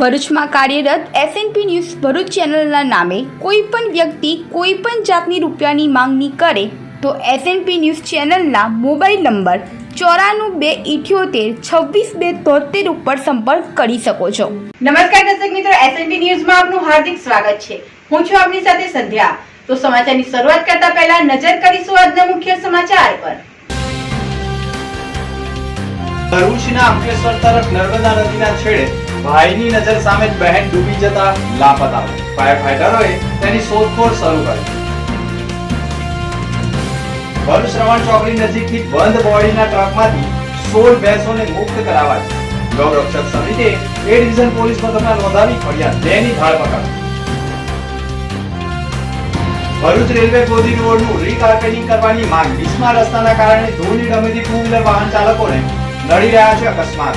ભરૂચમાં કાર્યરત SNP news Bharuch ચેનલના નામે કોઈ પણ વ્યક્તિ કોઈ પણ જાતની રૂપિયાની માંગણી કરે તો એસએનપી ન્યૂઝ ચેનલના મોબાઈલ નંબર ચોરાણું બે ઇઠ્યોતેર છવ્વીસ બે તોતેર ઉપર સંપર્ક કરી શકો છો. નમસ્કાર દર્શક મિત્રો એસએનપી ન્યૂઝમાં આપનું હાર્દિક સ્વાગત છે. હું છું આપની સાથે સંધ્યા. તો સમાચારની શરૂઆત કરતા પહેલા નજર કરીશું આજના મુખ્ય સમાચાર પર. ભરૂચના અંકલેશ્વર તરફ નર્મદા નદીના છેડે ભાઈની નજર સામે જ બહેન ડૂબી જતા લાપતા. ફાયર ફાઈટરોએ તેની શોધખોળ શરૂ કરી. ભરૂચ શ્રવણ ચોકડી નજીકથી બંધ બોડીના ટ્રકમાંથી સોળ ભેંસોને મુક્ત કરાવાઈ. ગૌરક્ષક સમિતિએ એ ડિવિઝન પોલીસ મથકમાં નોંધાવી ફરિયાદ તેની ધરપકડ ભરૂચ રેલવે ગોધી રોડનું રીકાર્પેટિંગ કરવાની માંગ બિસ્માર રસ્તાના કારણે ધૂળની ડમેથી ટુ વ્હીલર વાહન ચાલકોને નડી રહ્યા છે અકસ્માત.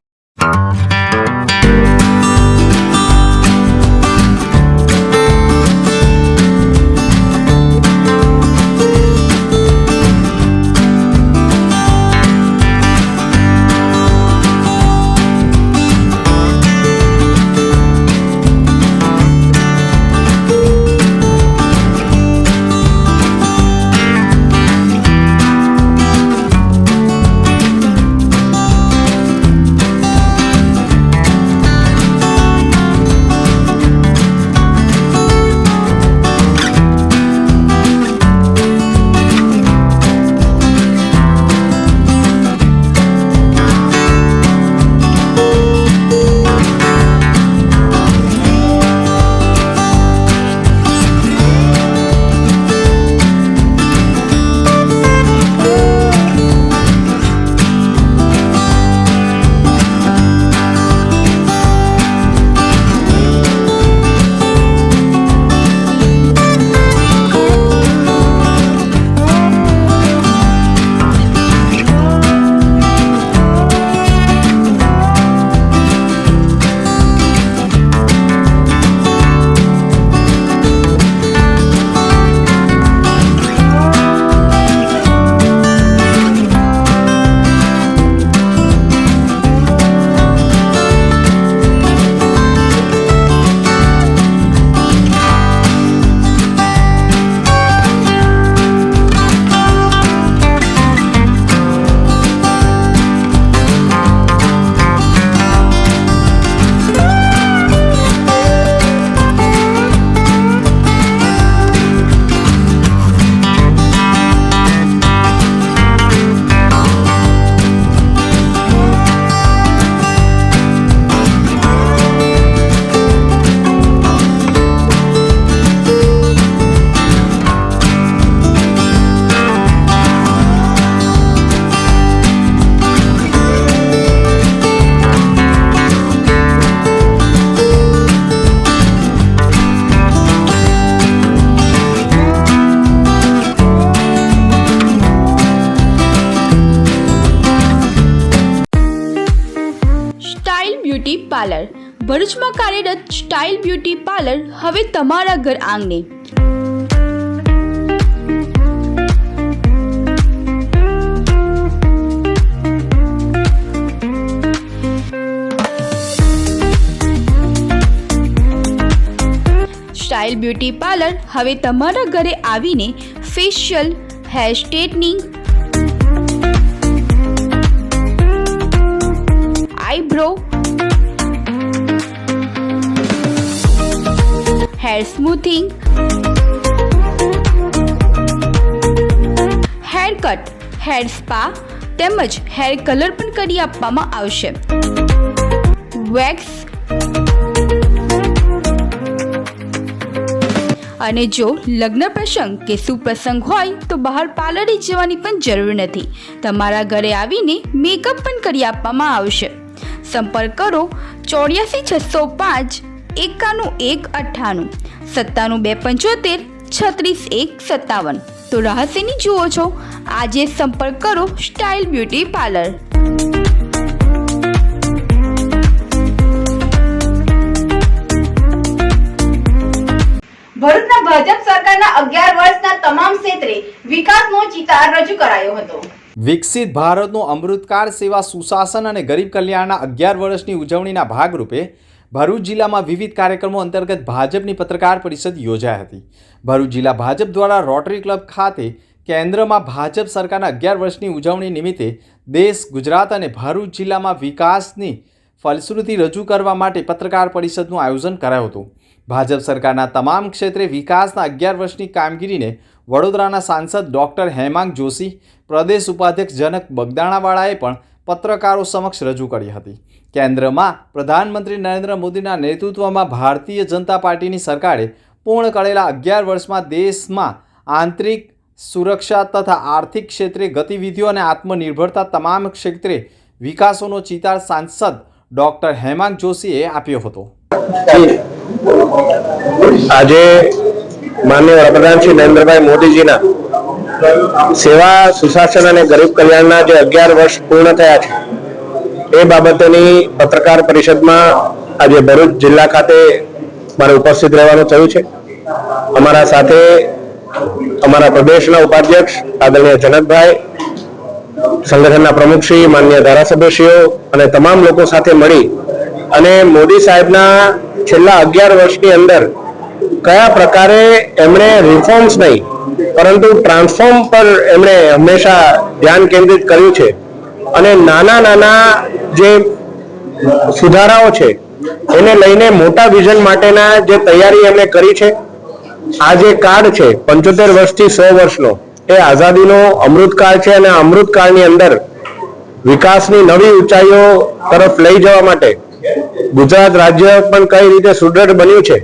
Beauty parlour. ભરૂચમાં કાર્યરત સ્ટાઇલ બ્યુટી પાર્લર હવે તમારા ઘર આંગણે. સ્ટાઇલ બ્યુટી પાર્લર હવે તમારા ઘરે આવીને facial, hair straightening eyebrow hair smoothing hair cut hair spa તેમજ હેર કલર પણ કરી આપવામાં આવશે. વેક્સ અને જો લગ્ન પ્રસંગ કે સુપ્રસંગ હોય તો બહાર પાર્લરે જવાની પણ જરૂર નથી. તમારા ઘરે આવીને મેકઅપ પણ કરી આપવામાં આવશે. સંપર્ક કરો ચોર્યાસી છસો પાંચ એકાણું એક અઠ્ઠાણું સત્તાનું બે પંચોતેર છત્રીસ એક સત્તાવન. તો રહસ્યની જુઓ છો આજે સંપર્ક કરો સ્ટાઇલ બ્યુટી પાર્લર. ભરૂચના ભાજપ સરકારના અગિયાર વર્ષના તમામ ક્ષેત્રે વિકાસનો ચિતાર રજૂ કરાયો હતો. વિકસિત ભારતનું અમૃતકાળ સેવા સુશાસન અને ગરીબ કલ્યાણના અગિયાર વર્ષની ઉજવણીના ભાગરૂપે ભરૂચ જિલ્લામાં વિવિધ કાર્યક્રમો અંતર્ગત ભાજપની પત્રકાર પરિષદ યોજાઈ હતી. ભરૂચ જિલ્લા ભાજપ દ્વારા રોટરી ક્લબ ખાતે કેન્દ્રમાં ભાજપ સરકારના અગિયાર વર્ષની ઉજવણી નિમિત્તે દેશ, ગુજરાત અને ભરૂચ જિલ્લામાં વિકાસની ફલશ્રુતિ રજૂ કરવા માટે પત્રકાર પરિષદનું આયોજન કરાયું હતું. ભાજપ સરકારના તમામ ક્ષેત્રે વિકાસના અગિયાર વર્ષની કામગીરીને વડોદરાના સાંસદ ડૉક્ટર હેમાંગ જોશી, પ્રદેશ ઉપાધ્યક્ષ જનક બગદાણાવાળાએ પણ પત્રકારો સમક્ષ રજૂ કરી હતી. કેન્દ્રમાં પ્રધાનમંત્રી નરેન્દ્ર મોદીના નેતૃત્વમાં ભારતીય જનતા પાર્ટીની સરકારે પૂર્ણ કરેલા અગિયાર વર્ષમાં દેશમાં આંતરિક સુરક્ષા તથા આર્થિક ક્ષેત્રે ગતિવિધિઓ અને આત્મનિર્ભરતા તમામ ક્ષેત્રે વિકાસોનો ચિતાર સાંસદ ડૉક્ટર હેમાંગ જોશીએ આપ્યો હતો. આજે માનનીય વડાપ્રધાન શ્રી નરેન્દ્રભાઈ મોદીજીના સેવા, સુશાસન અને ગરીબ કલ્યાણના જે અગિયાર વર્ષ પૂર્ણ થયા છે એ બાબતોની પત્રકાર પરિષદમાં આજે ભરૂચ જિલ્લા ખાતે મારે ઉપસ્થિત રહેવાનું થયું છે. અમારા સાથે અમારા પ્રદેશના ઉપાધ્યક્ષ આદરણીય જનકભાઈ, સંગઠનના પ્રમુખશ્રી માન્ય ધારાસભ્યશ્રીઓ અને તમામ લોકો સાથે મળી અને મોદી સાહેબના છેલ્લા અગિયાર વર્ષની અંદર કયા પ્રકારે એમણે રિફોર્મ્સ નહીં, પરંતુ ટ્રાન્સફોર્મ પર એમણે હંમેશા ધ્યાન કેન્દ્રિત કર્યું છે. અને નાના નાના જે સુધારાઓ છે, એને લઈને મોટા વિઝન માટેના જે તૈયારી એમણે કરી છે, આ જે કાર્ડ છે, પંચોતેર વર્ષથી સો વર્ષનો, એ આઝાદીનો અમૃતકાળ છે અને અમૃતકાળની અંદર વિકાસની નવી ઊંચાઈઓ તરફ લઈ જવા માટે ગુજરાત રાજ્ય પણ કઈ રીતે સુદૃઢ બન્યું છે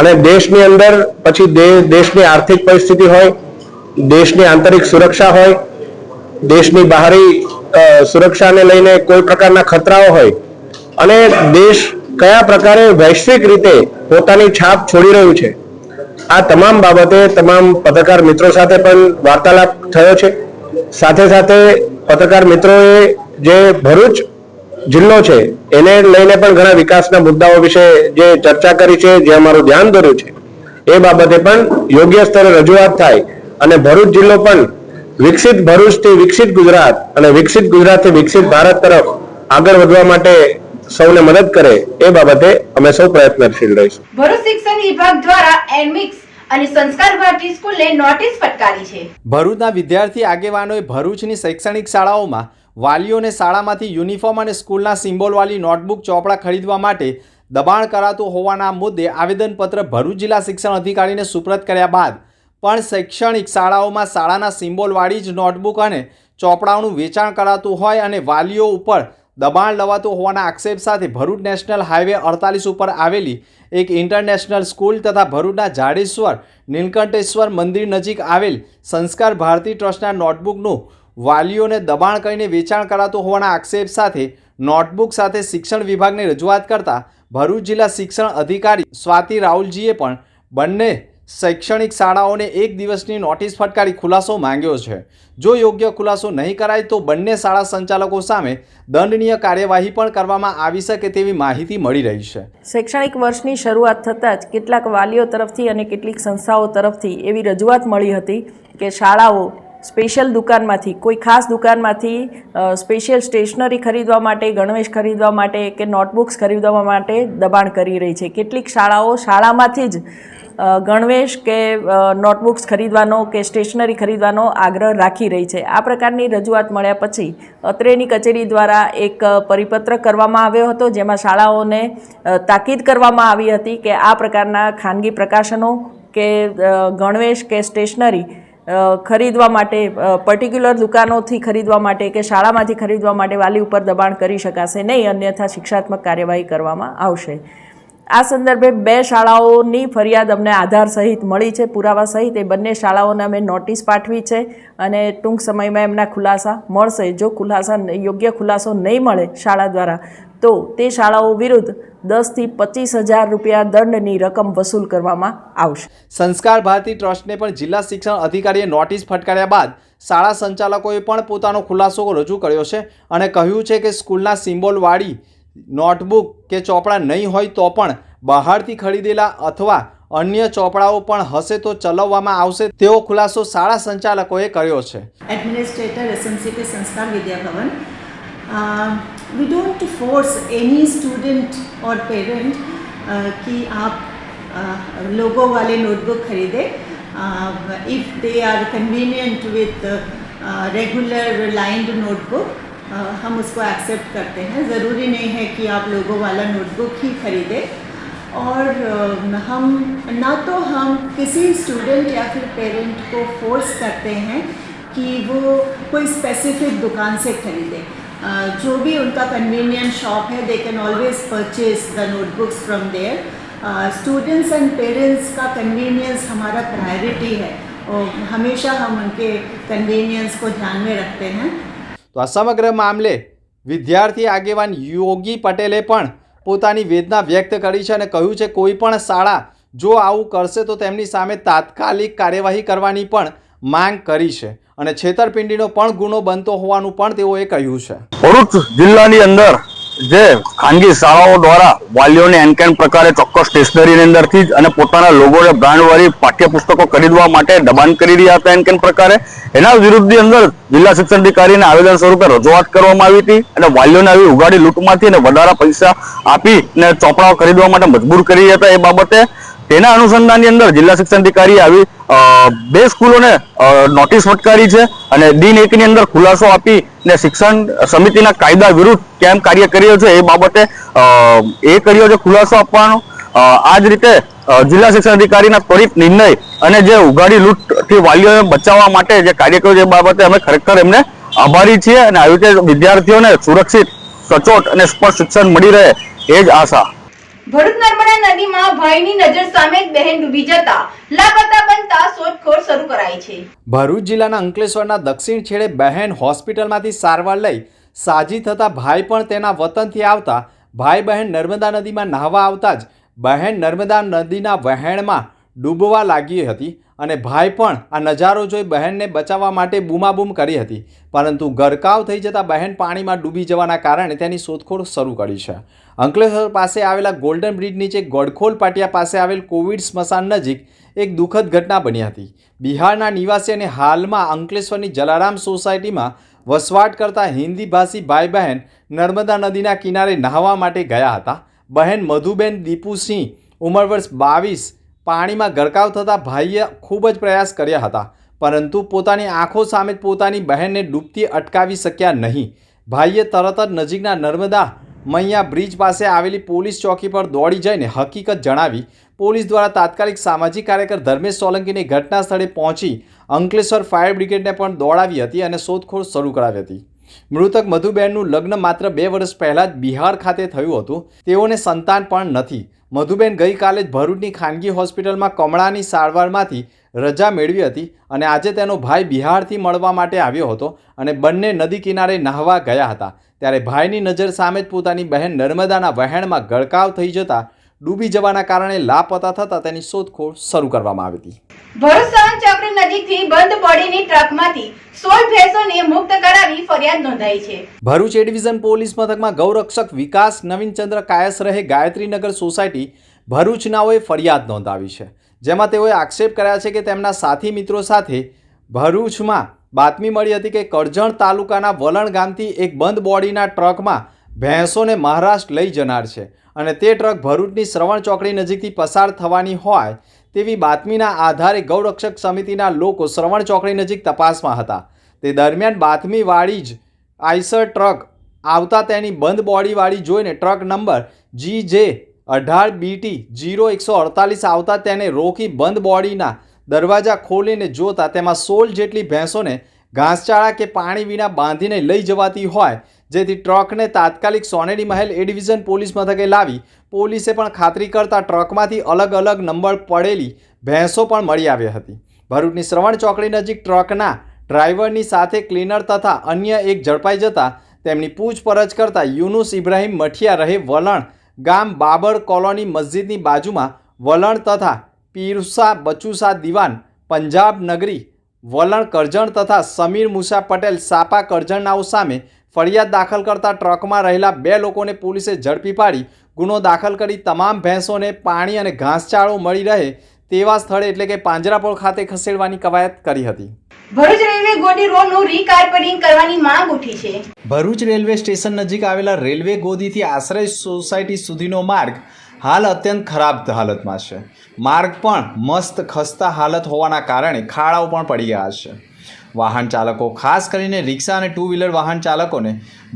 અને દેશની અંદર પછી દેશની આર્થિક પરિસ્થિતિ હોય, દેશની આંતરિક સુરક્ષા હોય, દેશની બહારી સુરક્ષાને લઈને કોઈ પ્રકારના ખતરાઓ હોય અને દેશ કયા પ્રકારે વૈશ્વિક રીતે પોતાની છાપ છોડી રહ્યું છે? આ તમામ બાબતે તમામ પત્રકાર મિત્રો સાથે પણ વાર્તાલાપ થયો છે. સાથે સાથે પત્રકાર મિત્રોએ જે ભરૂચ જિલ્લો છે, એને લઈને પણ ઘણા વિકાસના મુદ્દાઓ વિશે જે ચર્ચા કરી છે, જે અમારું ધ્યાન દોર્યું છે, એ બાબતે પણ યોગ્ય સ્તરે રજૂઆત થાય અને ભરૂચ જિલ્લો પણ વિકસિત ભરૂચથી વિકસિત ગુજરાત અને વિકસિત ગુજરાતથી વિકસિત ભારત તરફ આગળ વધવા માટે સૌને મદદ કરે એ બાબતે અમે સૌ પ્રયત્નશીલ રહીશું. ભરૂચ શિક્ષણ વિભાગ દ્વારા એડમિક્સ અને સંસ્કાર ભારતી સ્કૂલે નોટિસ ફટકારી છે. ભરૂચના વિદ્યાર્થી આગેવાનોએ ભરૂચની શૈક્ષણિક શાળાઓમાં વાલીઓને શાળામાંથી યુનિફોર્મ અને સ્કૂલના સિમ્બોલવાળી નોટબુક ચોપડા ખરીદવા માટે દબાણ કરાતું હોવાના મુદ્દે આવેદનપત્ર ભરૂચ જિલ્લા શિક્ષણ અધિકારીને સુપ્રત કર્યા બાદ પણ શૈક્ષણિક શાળાઓમાં શાળાના સિમ્બોલવાળી જ નોટબુક અને ચોપડાઓનું વેચાણ કરાતું હોય અને વાલીઓ ઉપર દબાણ લવાતું હોવાના આક્ષેપ સાથે ભરૂચ નેશનલ હાઈવે અડતાલીસ ઉપર આવેલી એક ઇન્ટરનેશનલ સ્કૂલ તથા ભરૂચના જાડેશ્વર નીલકંઠેશ્વર મંદિર નજીક આવેલ સંસ્કાર ભારતી ટ્રસ્ટના નોટબુકનું વાલીઓને દબાણ કરીને વેચાણ કરાતું હોવાના આક્ષેપ સાથે નોટબુક સાથે શિક્ષણ વિભાગને રજૂઆત કરતા ભરૂચ જિલ્લા શિક્ષણ અધિકારી સ્વાતિ રાહુલજીએ પણ બંને શૈક્ષણિક શાળાઓને એક દિવસની નોટિસ ફટકારી ખુલાસો માંગ્યો છે. જો યોગ્ય ખુલાસો નહીં કરાય તો બંને શાળા સંચાલકો સામે દંડનીય કાર્યવાહી પણ કરવામાં આવી શકે તેવી માહિતી મળી રહી છે. શૈક્ષણિક વર્ષની શરૂઆત થતાં જ કેટલાક વાલીઓ તરફથી અને કેટલીક સંસ્થાઓ તરફથી એવી રજૂઆત મળી હતી કે શાળાઓ સ્પેશિયલ દુકાનમાંથી, કોઈ ખાસ દુકાનમાંથી સ્પેશિયલ સ્ટેશનરી ખરીદવા માટે, ગણવેશ ખરીદવા માટે કે નોટબુક્સ ખરીદવા માટે દબાણ કરી રહી છે? કેટલીક શાળાઓ શાળામાંથી જ ગણવેશ કે નોટબુક્સ ખરીદવાનો કે સ્ટેશનરી ખરીદવાનો આગ્રહ રાખી રહી છે. આ પ્રકારની રજૂઆત મળ્યા પછી અત્રેની કચેરી દ્વારા એક પરિપત્ર કરવામાં આવ્યો હતો, જેમાં શાળાઓને તાકીદ કરવામાં આવી હતી કે આ પ્રકારના ખાનગી પ્રકાશનો કે ગણવેશ કે સ્ટેશનરી ખરીદવા માટે પર્ટિક્યુલર દુકાનોથી ખરીદવા માટે કે શાળામાંથી ખરીદવા માટે વાલી ઉપર દબાણ કરી શકાશે નહીં, અન્યથા શિક્ષાત્મક કાર્યવાહી કરવામાં આવશે. આ સંદર્ભે બે શાળાઓની ફરિયાદ અમને આધાર સહિત મળી છે, પુરાવા સહિત. એ બંને શાળાઓને અમે નોટિસ પાઠવી છે અને ટૂંક સમયમાં એમના ખુલાસા મળશે. જો ખુલાસા યોગ્ય ખુલાસો નહીં મળે શાળા દ્વારા, તો તે શાળાઓ વિરુદ્ધ દસથી પચીસ હજાર રૂપિયા દંડની રકમ વસૂલ કરવામાં આવશે સંસ્કાર ભારતી ટ્રસ્ટને પણ જિલ્લા શિક્ષણ અધિકારીએ નોટિસ ફટકાર્યા બાદ શાળા સંચાલકોએ પણ પોતાનો ખુલાસો રજૂ કર્યો છે અને કહ્યું છે કે સ્કૂલના સિમ્બોલવાળી નોટબુક કે ચોપડા નહીં હોય તો પણ બહારથી ખરીદેલા અથવા અન્ય ચોપડાઓ પણ હશે તો ચલાવવામાં આવશે તેવો ખુલાસો શાળા સંચાલકોએ કર્યો છે administrator SMCP Sanskar Vidya Bhavan. Uh, don't force any student और पेरेंट uh, कि आप uh, लोगो वाले नोटबुक खरीदें। If they are convenient with regular lined notebook हम उसको एक्सेप्ट करते हैं। ज़रूरी नहीं है कि आप लोगो वाला नोटबुक ही खरीदें। और अ, हम ना तो हम किसी स्टूडेंट या फिर पेरेंट को फोर्स करते हैं कि वो कोई स्पेसिफिक दुकान से खरीदे। अ, जो भी उनका कन्वीनियंट शॉप है they can always purchase the notebooks from there students and parents का कन्वीनियंस हमारा प्रायोरिटी है और हमेशा हम उनके कन्वीनियंस को ध्यान में रखते हैं તો આ સમગ્ર મામલે વિદ્યાર્થી આગેવાન યોગી પટેલે પણ પોતાની વેદના વ્યક્ત કરી છે અને કહ્યું છે કોઈ પણ શાળા જો આવું કરશે તો તેમની સામે તાત્કાલિક કાર્યવાહી કરવાની પણ માંગ કરી છે અને છેતરપિંડીનો પણ ગુનો બનતો હોવાનું પણ તેઓએ કહ્યું છે. ભરૂચ જિલ્લાની અંદર જે ખાનગી શાળાઓ દ્વારા વાલીઓને એનકેન પ્રકારે ચોક્કસ સ્ટેશનરીની અંદરથી જ અને પોતાના લોગોને બ્રાન્ડવાળી પાઠ્યપુસ્તકો ખરીદવા માટે દબાણ કરી રહ્યા હતા એનકેન પ્રકારે, એના વિરુદ્ધની અંદર જિલ્લા શિક્ષણ અધિકારીને આવેદન સ્વરૂપે રજૂઆત કરવામાં આવી હતી અને વાલીઓને આવી ઉગાડી લૂંટમાંથી અને વધારા પૈસા આપી ને ચોપડાઓ ખરીદવા માટે મજબૂર કરી હતા એ બાબતે તેના અનુસંધાનની અંદર જિલ્લા શિક્ષણ અધિકારી આવી બે સ્કૂલોને નોટિસ ફટકારી છે અને દિન એકની અંદર ખુલાસો આપી ને શિક્ષણ સમિતિના કાયદા વિરુદ્ધ કેમ કાર્ય કર્યો છે એ બાબતે એ કર્યો છે ખુલાસો આપવાનો. આ જ રીતે જિલ્લા શિક્ષણ અધિકારીના ત્વરિત નિર્ણય અને જે ઉઘાડી લૂંટથી વાલીઓને બચાવવા માટે જે કાર્ય કર્યો છે એ બાબતે અમે ખરેખર એમને આભારી છીએ અને આવી રીતે વિદ્યાર્થીઓને સુરક્ષિત, સચોટ અને સ્પષ્ટ શિક્ષણ મળી રહે, એ જ આશા. ભરૂચ નર્મદા નદીમાં ભાઈની નજર સામે બહેન ડૂબી જતા લાપતા બનતા શોધખોળ શરૂ કરાઈ છે. ભરૂચ જિલ્લાના અંકલેશ્વરના દક્ષિણ છેડે બહેન હોસ્પિટલમાંથી સારવાર લઈ સાજી થતા ભાઈ પણ તેના વતનથી આવતા ભાઈ બહેન નર્મદા નદીમાં નહાવા આવતા જ બહેન નર્મદા નદીના વહેણમાં ડૂબવા લાગી હતી અને ભાઈ પણ આ નજારો જોઈ બહેનને બચાવવા માટે બૂમાબૂમ કરી હતી. પરંતુ ગરકાવ થઈ જતાં બહેન પાણીમાં ડૂબી જવાના કારણે તેની શોધખોળ શરૂ કરી છે. અંકલેશ્વર પાસે આવેલા ગોલ્ડન બ્રિજ નીચે ગોડખોલ પાટિયા પાસે આવેલ કોવિડ સ્મશાન નજીક એક દુઃખદ ઘટના બની હતી. બિહારના નિવાસી અને હાલમાં અંકલેશ્વરની જલારામ સોસાયટીમાં વસવાટ કરતા હિન્દી ભાષી ભાઈ બહેન નર્મદા નદીના કિનારે નહાવા માટે ગયા હતા. બહેન મધુબેન દીપુસિંહ ઉંમર વર્ષ બાવીસ, પાણીમાં ગરકાવ થતાં ભાઈએ ખૂબ જ પ્રયાસ કર્યા હતા, પરંતુ પોતાની આંખો સામે પોતાની બહેનને ડૂબતી અટકાવી શક્યા નહીં. ભાઈએ તરત જ નજીકના નર્મદા મૈયા બ્રિજ પાસે આવેલી પોલીસ ચોકી પર દોડી જઈને હકીકત જણાવી પોલીસ દ્વારા તાત્કાલિક સામાજિક કાર્યકર ધર્મેશ સોલંકીને ઘટના સ્થળે પહોંચી અંકલેશ્વર ફાયર બ્રિગેડને પણ દોડાવી હતી અને શોધખોળ શરૂ કરાવી હતી. મૃતક મધુબેનનું લગ્ન માત્ર બે વર્ષ પહેલાં જ બિહાર ખાતે થયું હતું. તેઓને સંતાન પણ નથી. મધુબેન ગઈકાલે જ ભરૂચની ખાનગી હોસ્પિટલમાં કમળાની સારવારમાંથી રજા મેળવી હતી અને આજે તેનો ભાઈ બિહારથી મળવા માટે આવ્યો હતો અને બંને નદી કિનારે નાહવા ગયા હતા. ત્યારે ભાઈની નજર સામે જ પોતાની બહેન નર્મદાના વહેણમાં ગળકાવ થઈ જતા ડૂબી જવાના કારણે લાપતા થતાં તેની શોધખોળ શરૂ કરવામાં આવી હતી. ભરૂચ સાવંત ચોકડી નજીકથી બંધ પડેલી ટ્રકમાંથી સોળ ભેંસોને મુક્ત કરાવી ફરિયાદ નોંધાઈ છે. ભરૂચ એ ડિવિઝન પોલીસ મથકમાં ગૌરક્ષક વિકાસ નવીનચંદ્ર કાયસરહે ગાયત્રીનગર સોસાયટી ભરૂચનાઓએ ફરિયાદ નોંધાવી છે જેમાં તેઓએ આક્ષેપ કર્યા છે કે તેમના સાથી મિત્રો સાથે ભરૂચમાં બાતમી મળી હતી કે કરજણ તાલુકાના વલણ ગામથી એક બંધ બોડીના ટ્રકમાં ભેંસોને મહારાષ્ટ્ર લઈ જનાર છે અને તે ટ્રક ભરૂચની શ્રવણ ચોકડી નજીકથી પસાર થવાની હોય તેવી બાતમીના આધારે ગૌરક્ષક સમિતિના લોકો શ્રવણ ચોકડી નજીક તપાસમાં હતા. તે દરમિયાન બાતમીવાળી જ આઈસર ટ્રક આવતા તેની બંધ બોડીવાળી જોઈને ટ્રક નંબર જી જે અઢાર બીટી જીરો એકસો અડતાલીસ આવતા તેને રોકી બંધ બોડીના દરવાજા ખોલીને જોતા તેમાં સોળ જેટલી ભેંસોને ઘાસચાળા કે પાણી વિના બાંધીને લઈ જવાતી હોય, જેથી ટ્રકને તાત્કાલિક સોનેરી મહેલ એ ડિવિઝન પોલીસ મથકે લાવી પોલીસે પણ ખાતરી કરતા ટ્રકમાંથી અલગ અલગ નંબર પડેલી ભેંસો પણ મળી આવી હતી. ભરૂચની શ્રવણ ચોકડી નજીક ટ્રકના ડ્રાઈવરની સાથે ક્લીનર તથા અન્ય એક ઝડપાઈ જતા તેમની પૂછપરછ કરતા યુનુસ ઇબ્રાહીમ મઠિયા રહે વલણ ગામ બાબર કોલોની મસ્જિદની બાજુમાં વલણ તથા પીરસા બચુસા દિવાન પંજાબ નગરી વલણ કરજણ તથા સમીર મુસા પટેલ સાપા કરજણનાઓ સામે ફરિયાદ દાખલ કરતા ટ્રકમાં રહેલા બે લોકોને પોલીસે ઝડપી પાડી ગુનો દાખલ કરી તમામ ભેંસોને પાણી અને ઘાસચાળો મળી રહે તેવા સ્થળે એટલે કે પાંજરાપોળ ખાતે ખસેડવાની કવાયત કરી હતી. ભરૂચ રેલવે ગોડી રોડનું રીકાર્પેટિંગ કરવાની માંગ ઉઠી છે. ભરૂચ રેલવે સ્ટેશન નજીક આવેલા રેલવે ગોદીથી આશ્રય સોસાયટી સુધીનો માર્ગ હાલ અત્યંત ખરાબ હાલતમાં છે. માર્ગ પણ મસ્ત ખસ્તા હાલત હોવાના કારણે ખાડાઓ પણ પડી ગયા છે. વાહન ચાલકો ખાસ કરીને રિક્ષા અને ટુ વ્હીલર વાહન ચાલકોને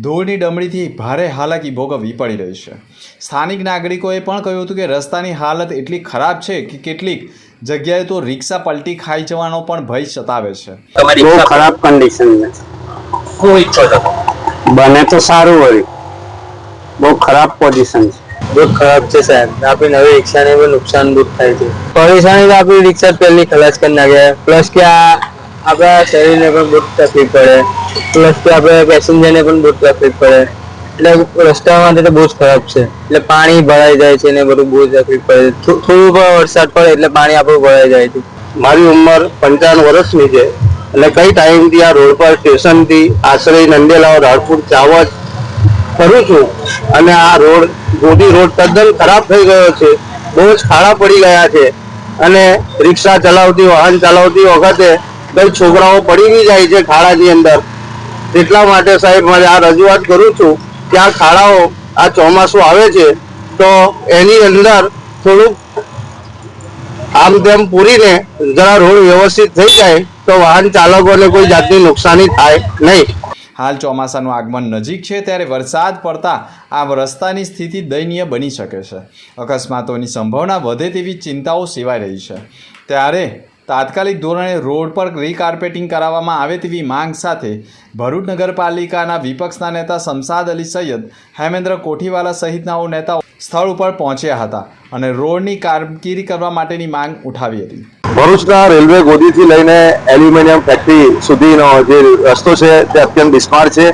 ધૂળની ડમડીથી ભારે હાલાકી ભોગવવી પડી રહી છે. સ્થાનિક નાગરિકોએ પણ કહ્યું હતું કે રસ્તાની હાલત એટલી ખરાબ છે કે કેટલીક જગ્યાએ તો રિક્ષા પલટી ખાઈ જવાનો પણ ભય સતાવે છે. બહુ ખરાબ કન્ડિશન છે. બને તો સારું વળી બહુ ખરાબ પોઝિશન છે. બહુ ખરાબ છે સાહેબ. આપણી નવી રિક્ષાને પણ નુકસાન દૂર થાય છે. પરેશાની તો આપણી રિક્ષા પહેલી ખલાસ કરી નાખે. પ્લસ કે આ આપણા શરીરને પણ બહુ તકલીફ પડે. પ્લસ કે આપણે પેસેન્જરને પણ બહુ તકલીફ પડે. એટલે રસ્તા માટે તો બહુ જ ખરાબ છે. એટલે પાણી ભરાઈ જાય છે ને બધું બહુ તકલીફ પડે થોડું પણ વરસાદ પડે એટલે પાણી આપણું ભરાઈ જાય છે. મારી ઉંમર પંચાવન વર્ષની છે. એટલે કઈ ટાઈમથી આ રોડ પર સ્ટેશનથી આશ્રય નંદેલાવ, રાણપુર, ચાવજ કરું છું. અને આ રોડ ગોધી રોડ તદ્દન ખરાબ થઈ ગયો છે. બહુ જ ખાડા પડી ગયા છે. અને રિક્ષા ચલાવતી, વાહન ચલાવતી વખતે કઈ છોકરાઓ પડી બી જાય છે ખાડાની અંદર. એટલા માટે સાહેબ, મારે આ રજૂઆત કરું છું કે આ ખાડાઓ, આ ચોમાસું આવે છે, તો એની અંદર થોડુંક આમ તેમ પૂરીને જરા રોડ વ્યવસ્થિત થઈ જાય, તો વાહન ચાલકોને કોઈ જાતની નુકસાની થાય નહીં. હાલ ચોમાસાનું આગમન નજીક છે, ત્યારે વરસાદ પડતા આ રસ્તાની સ્થિતિ દયનીય બની શકે છે. અકસ્માતોની સંભાવના વધે તેવી ચિંતાઓ સેવાઈ રહી છે. ત્યારે તાત્કાલિક ધોરણે રોડ પર રીકાર્પેટિંગ કરાવવામાં આવે તેવી માંગ સાથે ભરૂચ નગરપાલિકાના વિપક્ષના નેતા શમસાદ અલી સૈયદ, હેમેન્દ્ર કોઠીવાલા સહિતનાઓ નેતાઓ સ્થળ ઉપર પહોંચ્યા હતા અને રોડની કામગીરી કરવા માટેની માંગ ઉઠાવી હતી. ભરૂચના રેલવે ગોદીથી લઈને એલ્યુમિનિયમ ફેક્ટરી સુધીનો જે રસ્તો છે તે અત્યંત બિસ્માર છે.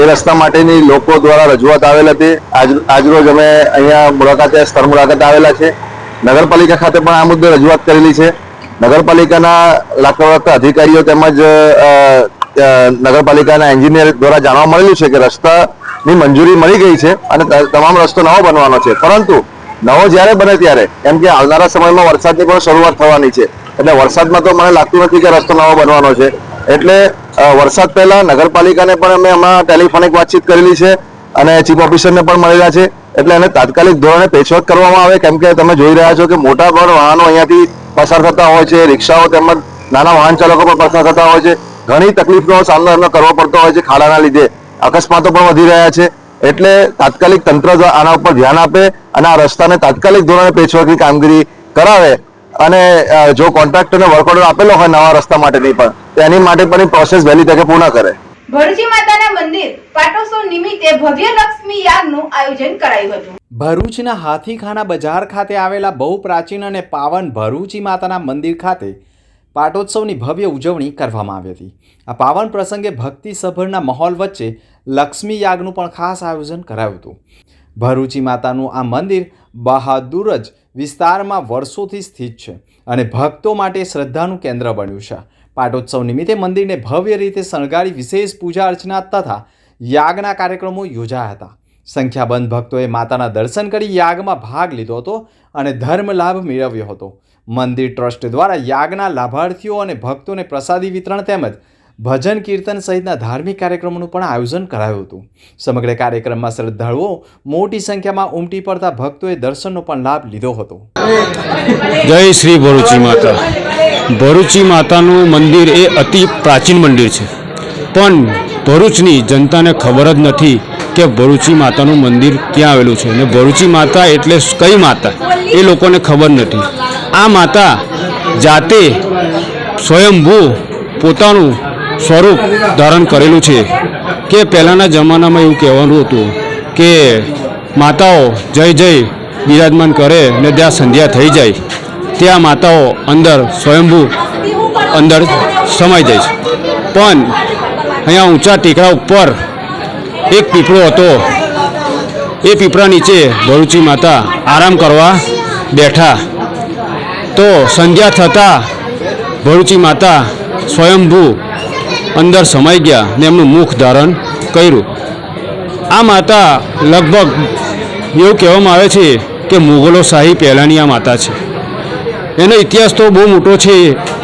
એ રસ્તા માટેની લોકો દ્વારા રજૂઆત આવેલ હતી. આજ, આજરોજ અમે અહીંયા મુલાકાતે સ્થળ મુલાકાત આવેલા છે. નગરપાલિકા ખાતે પણ આ મુદ્દે રજૂઆત કરેલી છે. નગરપાલિકાના લાગતા અધિકારીઓ તેમજ નગરપાલિકાના એન્જિનિયર દ્વારા જાણવા મળેલું છે કે રસ્તાની મંજૂરી મળી ગઈ છે અને તમામ રસ્તો નવો બનવાનો છે. પરંતુ નવો જ્યારે બને ત્યારે, કેમ કે આવનારા સમયમાં વરસાદની પણ શરૂઆત થવાની છે. એટલે વરસાદમાં તો મને લાગતું નથી કે રસ્તો નવો બનવાનો છે. એટલે વરસાદ પહેલા નગરપાલિકાને પણ અમે હમણાં ટેલિફોનિક વાતચીત કરેલી છે અને ચીફ ઓફિસરને પણ મળેલા છે. એટલે એને તાત્કાલિક ધોરણે પેશવત કરવામાં આવે. કેમ કે તમે જોઈ રહ્યા છો કે મોટા પણ વાહનો અહીંયાથી પસાર થતા હોય છે, રિક્ષાઓ તેમજ નાના વાહન ચાલકો પણ પસાર થતા હોય છે. ઘણી તકલીફનો સામનો એમને કરવો પડતો હોય છે ખાડાના લીધે. અકસ્માતો પણ વધી રહ્યા છે. એટલે તાત્કાલિક તંત્ર આના ઉપર ધ્યાન આપે અને આ રસ્તાને તાત્કાલિક ધોરણે પેચવર્કની કામગીરી કરાવે. અને જો કોન્ટ્રાક્ટરને વર્ક ઓર્ડર આપેલો હોય નવા રસ્તા માટેની પણ, તો એની માટે પણ પ્રોસેસ વહેલી તકે પૂર્ણ કરે. ભરૂચી માતાના મંદિર પાટોત્સવ નિમિત્તે ભવ્ય લક્ષ્મી યાગનું આયોજન કરાયું હતું. ભરૂચના હાથીખાના બજાર ખાતે આવેલા બહુ પ્રાચીન અને પાવન ભરૂચી માતાના મંદિર ખાતે પાટોત્સવની ભવ્ય ઉજવણી કરવામાં આવી હતી. આ પાવન પ્રસંગે ભક્તિસભરના માહોલ વચ્ચે લક્ષ્મી યાગનું પણ ખાસ આયોજન કરાયું હતું. ભરૂચી માતાનું આ મંદિર બહાદુર જ વિસ્તારમાં વર્ષોથી સ્થિત છે અને ભક્તો માટે શ્રદ્ધાનું કેન્દ્ર બન્યું છે. પાટોત્સવ નિમિત્તે મંદિરને ભવ્ય રીતે શણગારી વિશેષ પૂજા અર્ચના તથા યાગના કાર્યક્રમો યોજાયા હતા. સંખ્યાબંધ ભક્તોએ માતાના દર્શન કરી યાગમાં ભાગ લીધો હતો અને ધર્મ લાભ મેળવ્યો હતો. મંદિર ટ્રસ્ટ દ્વારા યાગના લાભાર્થીઓ અને ભક્તોને પ્રસાદી વિતરણ તેમજ ભજન કીર્તન સહિતના ધાર્મિક કાર્યક્રમોનું પણ આયોજન કરાયું હતું. સમગ્ર કાર્યક્રમમાં શ્રદ્ધાળુઓ મોટી સંખ્યામાં ઉમટી પડતા ભક્તોએ દર્શનનો પણ લાભ લીધો હતો. જય શ્રી ભરૂચી માતા. ભરૂચી માતાનું મંદિર એ અતિ પ્રાચીન મંદિર છે. પણ ભરૂચની જનતાને ખબર જ નથી કે ભરૂચી માતાનું મંદિર ક્યાં આવેલું છે અને ભરૂચી માતા એટલે કઈ માતા એ લોકોને ખબર નથી. આ માતા જાતે સ્વયંભૂ પોતાનું સ્વરૂપ ધારણ કરેલું છે કે પહેલાંના જમાનામાં એવું કહેવાનું હતું કે માતાઓ જય જય બિરાજમાન કરે ને ત્યાં સંધ્યા થઈ જાય. ત્યાં માતાઓ અંદર સ્વયંભૂ અંદર સમાઈ જાય છે. પણ અહીંયા ઊંચા ટેકરા ઉપર એક પીપળો હતો. એ પીપળા નીચે ભરૂચી માતા આરામ કરવા બેઠા. તો સંધ્યા થતાં ભરૂચી માતા સ્વયંભૂ અંદર સમાઈ ગયા ને એમનું મુખ ધારણ કર્યું. આ માતા લગભગ એવું કહેવામાં આવે છે કે મુગલો શાહી પહેલાંની આ માતા છે. એનો ઇતિહાસ તો બહુ મોટો છે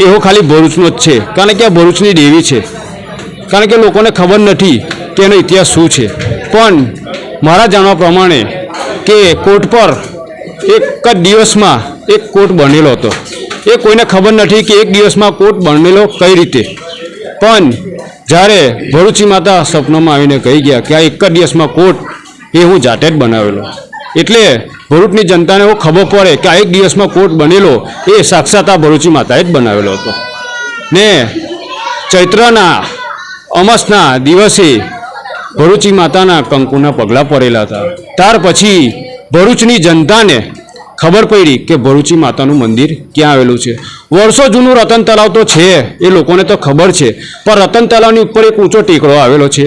એવો ખાલી ભરૂચનો જ છે. કારણ કે આ ભરૂચની દેવી છે. કારણ કે લોકોને ખબર નથી કે એનો ઇતિહાસ શું છે. પણ મારા જાણવા પ્રમાણે કે કોટ પર એક જ દિવસમાં એક કોટ બનેલો હતો. એ કોઈને ખબર નથી કે એક દિવસમાં કોટ બનેલો કઈ રીતે. પણ જ્યારે ભરૂચી માતા સપનામાં આવીને કહી ગયા કે આ એક જ દિવસમાં કોટ એ હું જાતે જ બનાવેલો. એટલે ભરૂચની જનતાને એવો ખબર પડે કે આ એક દિવસમાં કોટ બનેલો એ સાક્ષાત આ ભરૂચી માતાએ જ બનાવેલો હતો. ને ચૈત્રના, અમાસના દિવસે ભરૂચી માતાના કંકુના પગલાં પડેલા હતા. ત્યાર પછી ભરૂચની જનતાને ખબર પડી કે ભરૂચી માતાનું મંદિર ક્યાં આવેલું છે. વર્ષો જૂનું રતન તલાવ તો છે, એ લોકોને તો ખબર છે, પણ રતન તલાવની ઉપર એક ઊંચો ટેકરો આવેલો છે.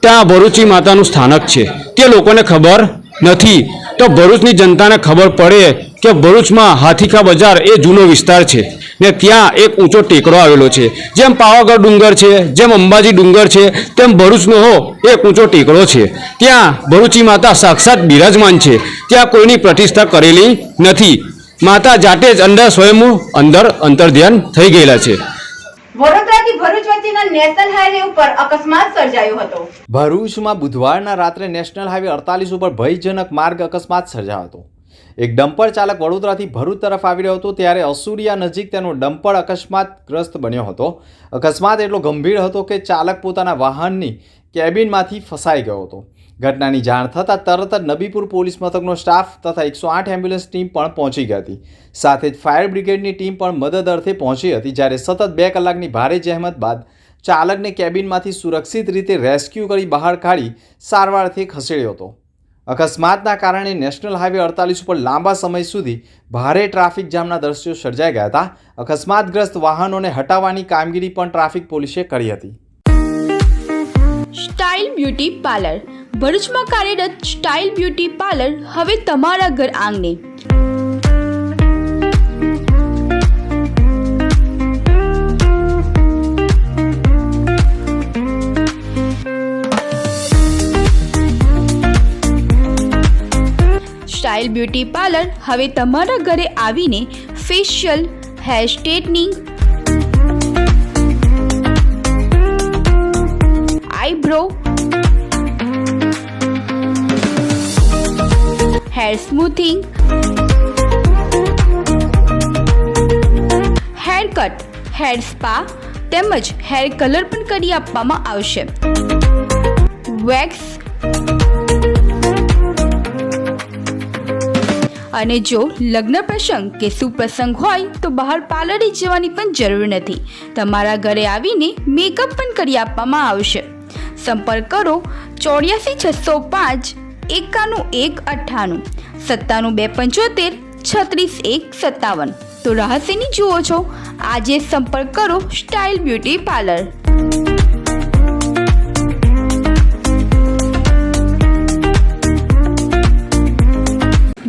ત્યાં ભરૂચી માતાનું સ્થાનક છે. તે લોકોને ખબર નથી. તો ભરૂચની જનતાને ખબર પડે કે ભરૂચમાં હાથીકા બજાર એ જૂનો વિસ્તાર છે ને ત્યાં એક ઊંચો ટેકરો આવેલો છે. જેમ પાવાગઢ ડુંગર છે, જેમ અંબાજી ડુંગર છે, તેમ ભરૂચનો હો એક ઊંચો ટેકરો છે. ત્યાં ભરૂચી માતા સાક્ષાત બિરાજમાન છે. ત્યાં કોઈની પ્રતિષ્ઠા કરેલી નથી. માતા જાતે જ અંદર સ્વયંભૂ અંદર અંતર્ધ્યાન થઈ ગયેલા છે. ભરૂચમાં બુધવારના રાત્રે નેશનલ હાઈવે અડતાલીસ ઉપર ભયજનક માર્ગ અકસ્માત સર્જાયો હતો. એક ડમ્પર ચાલક વડોદરાથી ભરૂચ તરફ આવી રહ્યો હતો ત્યારે અસુરિયા નજીક તેનો ડમ્પર અકસ્માતગ્રસ્ત બન્યો હતો. અકસ્માત એટલો ગંભીર હતો કે ચાલક પોતાના વાહનની કેબિનમાંથી ફસાઈ ગયો હતો. ઘટનાની જાણ થતાં તરત જ નબીપુર પોલીસ મથકનો સ્ટાફ તથા એકસો આઠ એમ્બ્યુલન્સ ટીમ પણ પહોંચી ગઈ હતી. સાથે જ ફાયર બ્રિગેડની ટીમ પણ મદદ અર્થે પહોંચી હતી, જ્યારે સતત બે કલાકની ભારે જહેમત બાદ ચાલકને કેબિનમાંથી સુરક્ષિત રીતે રેસ્ક્યુ કરી બહાર કાઢી સારવારથી ખસેડ્યો હતો. અકસ્માતના કારણે નેશનલ હાઈવે અડતાલીસ ઉપર લાંબા સમય સુધી ભારે ટ્રાફિક જામના દ્રશ્યો સર્જાઈ ગયા હતા. અકસ્માતગ્રસ્ત વાહનોને હટાવવાની કામગીરી પણ ટ્રાફિક પોલીસે કરી હતી. Style beauty parlour. ભરૂચમાં કાર્યરત સ્ટાઇલ બ્યુટી પાર્લર હવે તમારા ઘર આંગણે. સ્ટાઇલ બ્યુટી પાર્લર હવે તમારા ઘરે આવીને facial, hair straightening eyebrow hair smoothing hair cut hair spa તેમજ હેર કલર પણ કરી આપવામાં આવશે. વેક્સ અને જો લગ્ન પ્રસંગ કે સુપ્રસંગ હોય તો બહાર પાર્લરે જવાની પણ જરૂર નથી. તમારા ઘરે આવીને મેકઅપ પણ કરી આપવામાં આવશે. સંપર્ક કરો ચોર્યાસી છસો પાંચ એકાણું એક અઠ્ઠાણું, સત્તાણું બે પંચોતેર, છત્રીસ એક સત્તાવન. તો રહસ્યની જુઓ છો, આજે સંપર્ક કરો સ્ટાઇલ બ્યુટી પાર્લર.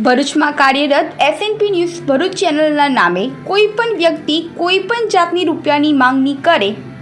ભરૂચમાં કાર્યરત એસએનપી ન્યૂઝ ભરૂચ ચેનલના નામે કોઈ પણ વ્યક્તિ કોઈ પણ જાતની રૂપિયાની માંગણી કરે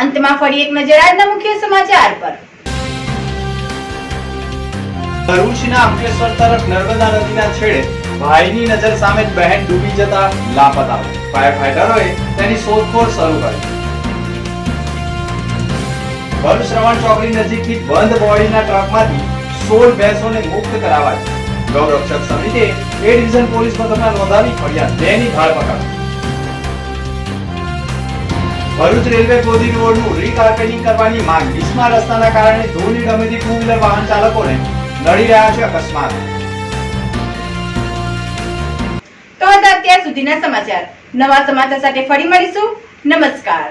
અંતમાં ફરી એક નજર આજના મુખ્ય સમાચાર પર. ભરૂચના અંકલેશ્વર તરફ નર્મદા નદીના છેડે ભાઈની નજર સામે બહેન ડૂબી જતા લાપતા ફાયર ફાઈટરોએ તેની શોધખોળ શરૂ કરી. ભરૂચ શ્રવણ ચોકડી નજીકથી બંધ બોડીના ટ્રકમાંથી સોળ ભેંસોને મુક્ત કરાવાઈ. ગૌરક્ષક સમિતિએ એ ડિવિઝન પોલીસ મથકમાં નોંધાવી ફરિયાદ બેની ભાળ પકડ. ભરૂચ રેલવે ગોદી રોડનું રીકાર્પેટિંગ કરવાની માંગ. વીસમા રસ્તાના કારણે ધૂળ ગમેથી ટુ વ્હીલર વાહન ચાલકોને નડી રહ્યા છે અકસ્માત. તો હતા અત્યાર સુધીના સમાચાર. નવા સમાચાર સાથે ફરી મળીશું. નમસ્કાર.